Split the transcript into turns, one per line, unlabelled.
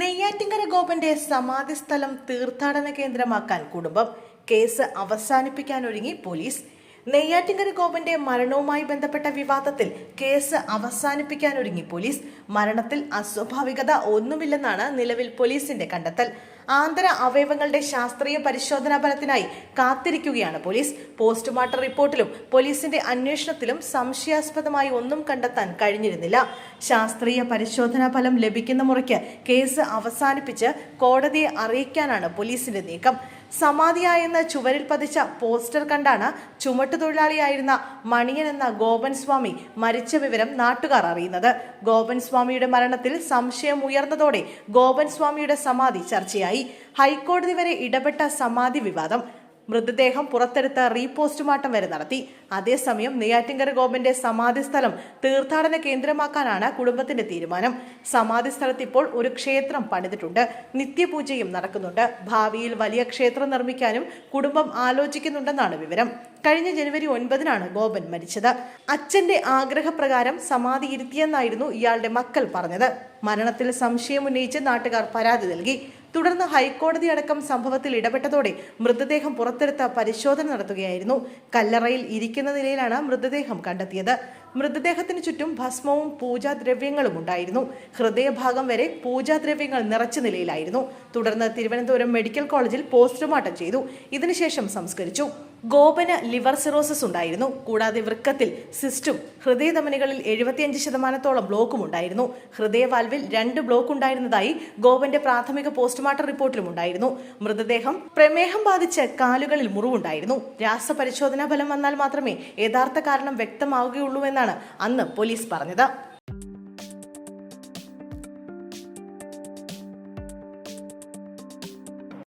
നെയ്യാറ്റിങ്കര ഗോപന്റെ സമാധി സ്ഥലം തീർത്ഥാടന കേന്ദ്രമാക്കാൻ കുടുംബം കേസ് അവസാനിപ്പിക്കാൻ അവസാനിപ്പിക്കാനൊരുങ്ങി പോലീസ്. നെയ്യാറ്റിങ്കര ഗോപന്റെ മരണവുമായി ബന്ധപ്പെട്ട വിവാദത്തിൽ കേസ് അവസാനിപ്പിക്കാനൊരുങ്ങി പോലീസ്. മരണത്തിൽ അസ്വാഭാവികത ഒന്നുമില്ലെന്നാണ് നിലവിൽ പോലീസിന്റെ കണ്ടെത്തൽ. ആന്തര അവയവങ്ങളുടെ ശാസ്ത്രീയ പരിശോധനാ ഫലത്തിനായി കാത്തിരിക്കുകയാണ് പോലീസ്. പോസ്റ്റ്മോർട്ടം റിപ്പോർട്ടിലും പോലീസിന്റെ അന്വേഷണത്തിലും സംശയാസ്പദമായി ഒന്നും കണ്ടെത്താൻ കഴിഞ്ഞിരുന്നില്ല. ശാസ്ത്രീയ പരിശോധനാ ഫലം ലഭിക്കുന്ന മുറയ്ക്ക് കേസ് അവസാനിപ്പിച്ച് കോടതിയെ അറിയിക്കാനാണ് പോലീസിന്റെ നീക്കം. സമാധിയായെന്ന് ചുവരിൽ പതിച്ച പോസ്റ്റർ കണ്ടാണ് ചുമട്ടുതൊഴിലാളിയായിരുന്ന മണിയൻ എന്ന ഗോപൻ സ്വാമി മരിച്ച വിവരം നാട്ടുകാർ അറിയുന്നത്. ഗോപൻ സ്വാമിയുടെ മരണത്തിൽ സംശയം ഉയർന്നതോടെ ഗോപൻ സ്വാമിയുടെ സമാധി ചർച്ചയായി. ഹൈക്കോടതി വരെ ഇടപെട്ട സമാധി വിവാദം. മൃതദേഹം പുറത്തെടുത്ത് റീപോസ്റ്റ്മോർട്ടം വരെ നടത്തി. അതേസമയം നെയ്യാറ്റിങ്കര ഗോപന്റെ സമാധി സ്ഥലം തീർത്ഥാടന കേന്ദ്രമാക്കാനാണ് കുടുംബത്തിന്റെ തീരുമാനം. സമാധി സ്ഥലത്ത് ഇപ്പോൾ ഒരു ക്ഷേത്രം പണിതിട്ടുണ്ട്. നിത്യപൂജയും നടക്കുന്നുണ്ട്. ഭാവിയിൽ വലിയ ക്ഷേത്രം നിർമ്മിക്കാനും കുടുംബം ആലോചിക്കുന്നുണ്ടെന്നാണ് വിവരം. കഴിഞ്ഞ ജനുവരി ഒൻപതിനാണ് ഗോപൻ മരിച്ചത്. അച്ഛന്റെ ആഗ്രഹപ്രകാരം സമാധി ഇരുത്തിയെന്നായിരുന്നു ഇയാളുടെ മക്കൾ പറഞ്ഞത്. മരണത്തിൽ സംശയം ഉന്നയിച്ച് നാട്ടുകാർ പരാതി നൽകി. തുടർന്ന് ഹൈക്കോടതി അടക്കം സംഭവത്തിൽ ഇടപെട്ടതോടെ മൃതദേഹം പുറത്തെടുത്ത പരിശോധന നടത്തുകയായിരുന്നു. കല്ലറയിൽ ഇരിക്കുന്ന നിലയിലാണ് മൃതദേഹം കണ്ടെത്തിയത്. മൃതദേഹത്തിന് ചുറ്റും ഭസ്മവും പൂജാദ്രവ്യങ്ങളും ഉണ്ടായിരുന്നു. ഹൃദയഭാഗം വരെ പൂജാദ്രവ്യങ്ങൾ നിറച്ച നിലയിലായിരുന്നു. തുടർന്ന് തിരുവനന്തപുരം മെഡിക്കൽ കോളേജിൽ പോസ്റ്റ്മോർട്ടം ചെയ്തു. ഇതിനുശേഷം സംസ്കരിച്ചു. ഗോപന് ലിവർ സിറോസിസ് ഉണ്ടായിരുന്നു. കൂടാതെ വൃക്കത്തിൽ സിസ്റ്റും ഹൃദയധമനികളിൽ എഴുപത്തിയഞ്ച് ശതമാനത്തോളം ബ്ലോക്കും ഉണ്ടായിരുന്നു. ഹൃദയവാൽവിൽ രണ്ട് ബ്ലോക്ക് ഉണ്ടായിരുന്നതായി ഗോപന്റെ പ്രാഥമിക പോസ്റ്റ്മോർട്ടം റിപ്പോർട്ടിലും ഉണ്ടായിരുന്നു. മൃതദേഹം പ്രമേഹം ബാധിച്ച് കാലുകളിൽ മുറിവുണ്ടായിരുന്നു. രാസപരിശോധനാ ഫലം വന്നാൽ മാത്രമേ യഥാർത്ഥ കാരണം വ്യക്തമാവുകയുള്ളൂ എന്നാണ് അന്ന് പോലീസ് പറഞ്ഞത്.